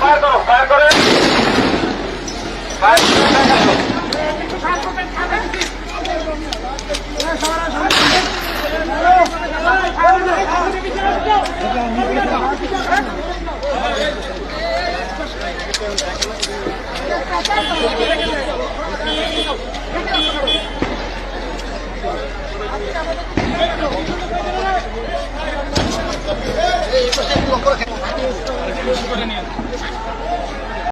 fire করো fire করেন fire এই